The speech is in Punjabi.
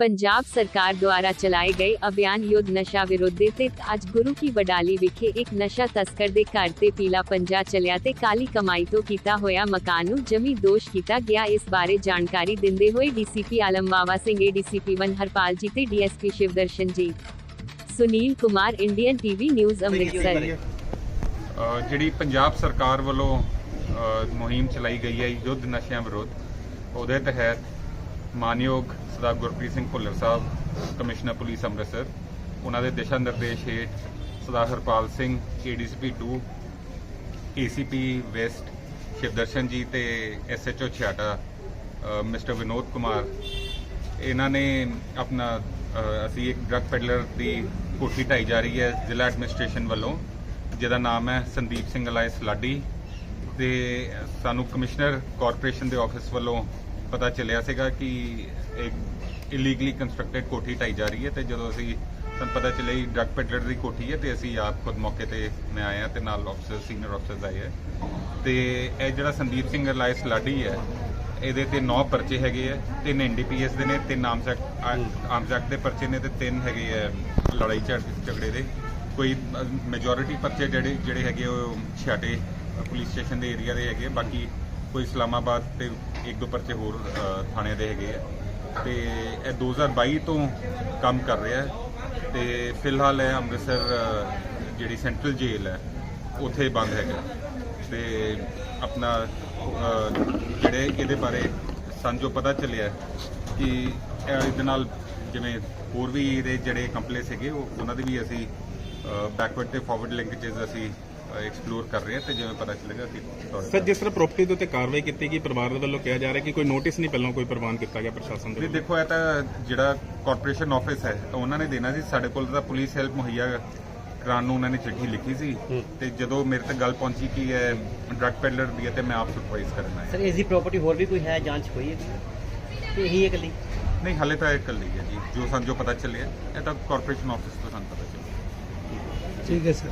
ਪੰਜਾਬ ਸਰਕਾਰ ਦੁਆਰਾ ਚਲਾਏ ਗਏ ਅਭਿਆਨ ਯੁੱਧ ਨਸ਼ਾ ਵਿਰੁੱਧ ਦੇ ਤਹਿਤ ਅੱਜ ਗੁਰੂ ਕੀ ਬਡਾਲੀ ਵਿਖੇ ਇੱਕ ਨਸ਼ਾ ਤਸਕਰ ਦੇ ਘਰ ਤੇ ਪੀਲਾ ਪੰਜਾ ਚਲਿਆ ਤੇ ਕਾਲੀ ਕਮਾਈ ਤੋਂ ਕੀਤਾ ਹੋਇਆ ਮਕਾਨ ਨੂੰ ਜਮੀ ਦੋਸ਼ ਕੀਤਾ ਗਿਆ ਇਸ ਬਾਰੇ ਜਾਣਕਾਰੀ ਦਿੰਦੇ ਹੋਏ DCP ਆਲਮਵਾਵਾ Singh ADCP one Harpal ਜੀ ਤੇ DSP Shivdarshan ji Sunil Kumar Indian TV news Amritsar ਅ, ਜਿਹੜੀ ਪੰਜਾਬ ਸਰਕਾਰ ਵੱਲੋਂ ਅ, ਮੁਹਿੰਮ ਚਲਾਈ ਗਈ ਹੈ ਯੁੱਧ ਨਸ਼ਿਆਂ ਵਿਰੁੱਧ ਉਹਦੇ ਤਹਿਤ ਮਾਨਯੋਗ ਸਰਦਾਰ ਗੁਰਪ੍ਰੀਤ ਸਿੰਘ ਭੁੱਲਰ ਸਾਹਿਬ ਕਮਿਸ਼ਨਰ ਪੁਲਿਸ ਅੰਮ੍ਰਿਤਸਰ ਉਹਨਾਂ ਦੇ ਦਿਸ਼ਾ ਨਿਰਦੇਸ਼ ਹੇਠ Sardar Harpal Singh ADCP 2 ACP west Shivdarshan ji ਤੇ ਐਸਐਚਓ ਛਿਆਟਾ ਅ, ਮਿਸਟਰ ਵਿਨੋਦ ਕੁਮਾਰ ਇਹਨਾਂ ਨੇ ਆਪਣਾ ਅਸੀਂ ਇੱਕ ਡਰੱਗ ਪੈਡਲਰ ਦੀ ਕੋਠੀ ਢਾਈ ਜਾ ਰਹੀ ਹੈ ਜ਼ਿਲ੍ਹਾ ਐਡਮਿਨਿਸਟ੍ਰੇਸ਼ਨ ਵੱਲੋਂ ਜਿਹਦਾ ਨਾਮ ਹੈ ਸੰਦੀਪ ਸਿੰਘ ਅਲਾਇਸ ਲਾਡੀ ਤੇ ਸਾਨੂੰ ਕਮਿਸ਼ਨਰ ਕਾਰਪੋਰੇਸ਼ਨ ਦੇ ਆਫਿਸ ਵੱਲੋਂ ਪਤਾ ਚੱਲਿਆ ਸੀਗਾ ਕਿ ਇੱਕ ਇਲੀਗਲੀ ਕੰਸਟਰਕਟਡ ਕੋਠੀ ਢਾਈ ਜਾ ਰਹੀ ਹੈ ਤੇ ਜਦੋਂ ਅਸੀਂ ਸਾਨੂੰ ਪਤਾ ਚੱਲਿਆ ਕਿ ਡਰੱਗ ਪੈਡਲਰ ਦੀ ਕੋਠੀ ਹੈ ਤੇ ਅਸੀਂ ਆਪ ਖੁਦ ਮੌਕੇ ਤੇ ਮੈਂ ਆਇਆ ਤੇ ਨਾਲ ਆਫਿਸਰ ਸੀਨੀਅਰ ਆਫਿਸਰਸ ਆਏ ਹੈ। ਤੇ ਇਹ ਜਿਹੜਾ ਸੰਦੀਪ ਸਿੰਘ ਅਲਾਇਸ ਲਾਡੀ ਹੈ ਇਹਦੇ ਤੇ 9 ਪਰਚੇ ਹੈਗੇ ਆ ਤਿੰਨ ਐਨਡੀਪੀਐਸ ਦੇ ਨੇ ਤਿੰਨ ਆਰਮਸ ਐਕਟ ਆਰਮਸ ਐਕਟ ਦੇ ਪਰਚੇ ਨੇ ਤੇ ਤਿੰਨ ਹੈਗੇ ਆ ਲੜਾਈ ਝੜ- ਝਗੜੇ ਦੇ। ਕੋਈ ਮੈਜੋਰਿਟੀ ਪਰਚੇ ਜਿਹੜੇ ਜਿਹੜੇ ਹੈਗੇ ਉਹ ਛਾਟੇ ਪੁਲਿਸ ਸਟੇਸ਼ਨ ਦੇ ਏਰੀਆ ਦੇ ਹੈਗੇ ਬਾਕੀ ਕੋਈ ਇਸਲਾਮਾਬਾਦ ਤੇ ਇੱਕ ਦੋ ਪਰਚੇ ਹੋਰ ਅ, ਥਾਣੇ ਦੇ ਹੈਗੇ ਆ। ਤੇ ਇਹ 2022 ਤੋਂ ਕੰਮ ਕਰ ਰਿਹਾ ਹੈ। ਤੇ ਫਿਲਹਾਲ ਇਹ ਅੰਮ੍ਰਿਤਸਰ ਜਿਹੜੀ ਸੈਂਟਰਲ ਜੇਲ੍ਹ ਹੈ, ਉੱਥੇ ਬੰਦ ਹੈਗਾ। ਤੇ ਆਪਣਾ ਜਿਹੜੇ ਇਹਦੇ ਬਾਰੇ ਸਾਨੂੰ ਜੋ ਪਤਾ ਚੱਲਿਆ ਕਿ ਇਹਦੇ ਨਾਲ ਜਿਵੇਂ ਹੋਰ ਵੀ ਇਹਦੇ ਜਿਹੜੇ ਕੰਪਲੇਸ ਹੈਗੇ, ਉਹ ਉਹਨਾਂ ਦੇ ਵੀ ਅਸੀਂ ਬੈਕਵਰਡ ਤੇ ਫਾਰਵਰਡ ਲਿੰਕੇजेस ਅਸੀਂ ਐਕਸਪਲੋਰ ਕਰ ਰਹੇ ਹਾਂ ਤੇ ਜਿਵੇਂ ਪਤਾ ਚੱਲੇਗਾ ਤੁਹਾਡੇ ਸਰ ਜਿਸ ਤਰ੍ਹਾਂ ਪ੍ਰਾਪਰਟੀ ਦੇ ਉੱਤੇ ਕਾਰਵਾਈ ਕੀਤੀ ਗਈ ਪਰਿਵਾਰ ਦੇ ਵੱਲੋਂ ਕਿਹਾ ਜਾ ਰਿਹਾ ਕਿ ਕੋਈ ਨੋਟਿਸ ਨਹੀਂ ਪਹਿਲਾਂ ਕੋਈ ਪ੍ਰਵਾਨ ਕੀਤਾ ਗਿਆ ਪ੍ਰਸ਼ਾਸਨ ਦੇ ਵੀ ਦੇਖੋ ਇਹ ਤਾਂ ਜਿਹੜਾ ਕਾਰਪੋਰੇਸ਼ਨ ਆਫਿਸ ਹੈ ਤਾਂ ਉਹਨਾਂ ਨੇ ਦੇਣਾ ਸੀ। ਸਾਡੇ ਕੋਲ ਤਾਂ ਪੁਲਿਸ ਹੈਲਪ ਮੁਹੱਈਆ ਕਰਾਉਣ ਨੂੰ ਉਹਨਾਂ ਨੇ ਚਿੱਠੀ ਲਿਖੀ ਸੀ। ਤੇ ਜਦੋਂ ਮੇਰੇ ਤੱਕ ਗੱਲ ਪਹੁੰਚੀ ਕਿ ਇਹ ਡਰੱਗ ਪੈਡਲਰ ਦੀ ਹੈ ਤੇ ਮੈਂ ਆਪ ਸੁਪਰਵਾਈਜ਼ ਕਰਨ ਆਇਆ। ਸਰ ਇਸ ਦੀ ਪ੍ਰਾਪਰਟੀ ਹੋਰ ਵੀ ਕੋਈ ਹੈ ਜਾਂਚ ਹੋਈ ਹੈ? ਤੇ ਇਹੀ ਹੈ ਇਕੱਲੀ? ਨਹੀਂ ਹਾਲੇ ਤਾਂ ਇਹ ਇਕੱਲੀ ਹੈ ਜੀ। ਜੋ ਸਾਨੂੰ ਜੋ ਪਤਾ ਚੱਲਿਆ ਇਹ ਤਾਂ ਕਾਰਪੋਰੇਸ਼ਨ ਆਫਿਸ ਤੋਂ ਸਾਨੂੰ ਪਤਾ ਚੱਲਿਆ। ਠੀਕ ਹੈ ਸਰ.